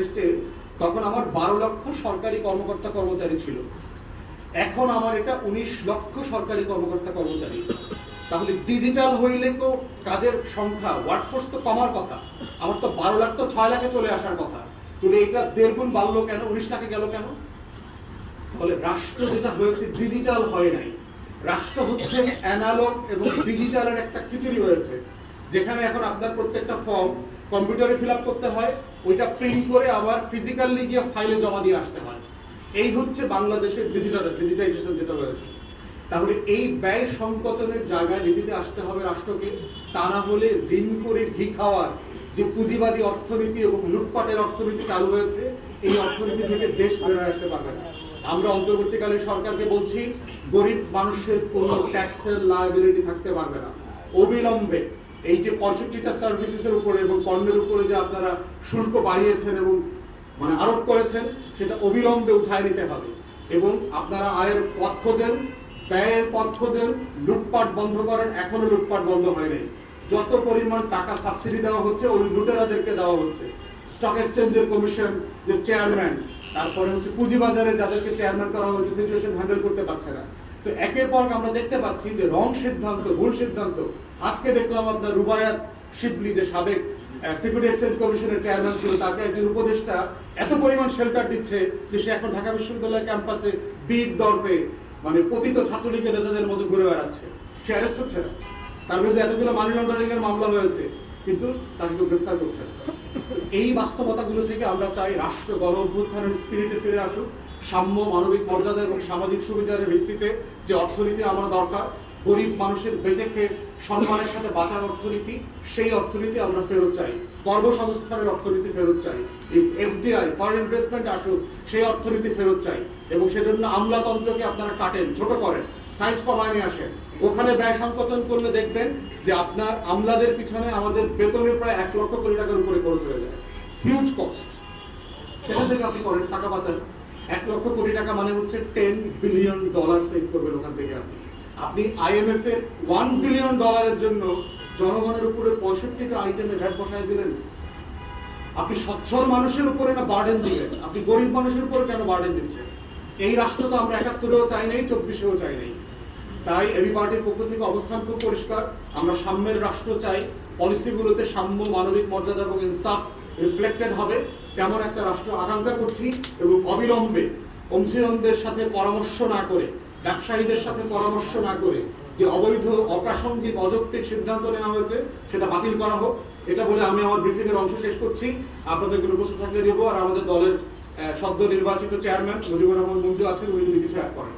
এসছে, তখন আমার বারো লক্ষ সরকারি কর্মকর্তা কর্মচারী ছিল। এখন আমার এটা উনিশ লক্ষ সরকারি কর্মকর্তা কর্মচারী। তাহলে ডিজিটাল হইলে তো কাজের সংখ্যা ওয়ার্কফোর্স তো কমার কথা। আমার তো বারো লাখ তো ছয় লাখে চলে আসার কথা। কিন্তু এটা দেড় গুণ বাড়লো কেন? উনিশ লাখে গেল কেন? ফলে রাষ্ট্র যেটা হয়েছে ডিজিটাল হয় নাই। রাষ্ট্র হচ্ছে অ্যানালগ এবং ডিজিটালের একটা খিচুড়ি হয়েছে। যেখানে এখন আপনার প্রত্যেকটা ফর্ম কম্পিউটারে ফিল করতে হয়, ওইটা প্রিন্ট করে আবার ফিজিক্যালি গিয়ে ফাইলে জমা দিয়ে আসতে হয়। এই হচ্ছে বাংলাদেশের ডিজিটাল ডিজিটাইজেশন যেটা রয়েছে। তাহলে এই ব্যয় সংকোচনের জায়গায় নীতিতে আসতে হবে রাষ্ট্রকে। তা না হলে ঋণ করে ঘি খাওয়ার যে পুঁজিবাদী অর্থনীতি এবং লুটপাটের অর্থনীতি চালু হয়েছে, এই অর্থনীতি থেকে দেশ বেরোয় আসতে পারবে না। আমরা অন্তর্বর্তীকালীন সরকারকে বলছি, গরিব মানুষের কোনো ট্যাক্সের লায়াবিলিটি থাকতে পারবে না। অবিলম্বে এই যে পঁয়ষট্টিটা সার্ভিসেসের উপরে এবং পণ্যের উপরে যে আপনারা শুল্ক বাড়িয়েছেন এবং মানে আরোপ করেছেন, সেটা অবিলম্বে উঠায় নিতে হবে। এবং আপনারা আয়ের পথ খোঁজেন, ব্যয়ের পথ খোঁজেন, লুটপাট বন্ধ করেন, এখনও লুটপাট বন্ধ হয়নি যত পরিমাণ টাকা সাবসিডি দেওয়া হচ্ছে, ওই লুটেরাদেরকে দেওয়া হচ্ছে। স্টক এক্সচেঞ্জের কমিশন যে চেয়ারম্যান তারপরে হচ্ছে পুঁজিবাজারে যাদেরকে চেয়ারম্যান করা হয়েছে সিচুয়েশন হ্যান্ডেল করতে পারছে না। তো একের পর আমরা দেখতে পাচ্ছি যে রং সিদ্ধান্ত, ভুল সিদ্ধান্ত। আজকে দেখলাম আপনার রুবায়াত শিবলি যে সাবেক সিকিউরিটি এক্সচেঞ্জ কমিশনের চেয়ারম্যান ছিল, তাকে একজন উপদেষ্টা এত পরিমাণ শেল্টার দিচ্ছে যে সে এখন ঢাকা বিশ্ববিদ্যালয় ক্যাম্পাসে দর্পে মানে পতিত ছাত্রলীগের নেতাদের মধ্যে ঘুরে বেড়াচ্ছে। সে অ্যারেস্ট হচ্ছে না। তার বিরুদ্ধে এতগুলো মানি লন্ডারিং এর মামলা হয়েছে, কিন্তু তাকে কেউ গ্রেফতার করছে এই বাস্তবতাগুলো থেকে আমরা চাই রাষ্ট্র গণ অভ্যুত্থানের স্পিরিটে ফিরে আসুক। সাম্য মানবিক মর্যাদা এবং সামাজিক সুবিচারের ভিত্তিতে যে অর্থনীতি আমার দরকার, গরিব মানুষের বেঁচে খেয়ে সম্মানের সাথে বাঁচার অর্থনীতি, সেই অর্থনীতি আমরা ফেরত চাই। কর্মসংস্থানের অর্থনীতি ফেরত চাই। এফডিআই ফরেন ইনভেস্টমেন্ট আসুক, সেই অর্থনীতি ফেরত চাই। এবং সেজন্য আমলাতন্ত্রকে আপনারা কাটেন, ছোট করেন সাইজ কমায় নিয়ে আসেন। ওখানে ব্যয় সংকোচন করলে দেখবেন যে আপনার আমলাদের পিছনে আমাদের বেতনে প্রায় এক লক্ষ কোটি টাকার উপরে খরচ হয়ে যায়। হিউজ কস্ট সেটা থেকে আপনি করেন, টাকা বাঁচান। এক লক্ষ কোটি টাকা মানে হচ্ছে টেন বিলিয়ন ডলার সেভ করবেন ওখান থেকে আপনি। আপনি আইএমএফ এর ওয়ান বিলিয়ন ডলারের জন্য জনগণের উপরে পঁয়ষট্টিটা আইটেমে ভ্যাট বসায় দিলেন। আপনি সচ্ছল মানুষের উপরে না বার্ডেন দিবেন আপনি গরিব মানুষের উপরে কেন বার্ডেন দিচ্ছেন? এই রাষ্ট্র তো আমরা একাত্তরেও চাই নাই, চব্বিশেও চাই নাই। তাই এবি পার্টির পক্ষ থেকে অবস্থান খুব পরিষ্কার। আমরা সাম্যের রাষ্ট্র চাই। পলিসিগুলোতে সাম্য, মানবিক মর্যাদা এবং ইনসাফ রিফ্লেক্টেড হবে। তেমন একটা রাষ্ট্র আকাঙ্ক্ষা করছি এবং অবিলম্বে অংশীদারদের সাথে পরামর্শ না করে, ব্যবসায়ীদের সাথে পরামর্শ না করে যে অবৈধ, অপ্রাসঙ্গিক, অযৌক্তিক সিদ্ধান্ত নেওয়া হয়েছে, সেটা বাতিল করা হোক। এটা বলে আমি আমার ব্রিফিং এর অংশ শেষ করছি। আপনাদের কোনো উপস্থিত থাকলে দেবো। আর আমাদের দলের সদ্য নির্বাচিত চেয়ারম্যান মুজিবুর রহমান মঞ্জু আছেন, উনি যদি কিছু অ্যাড করেন।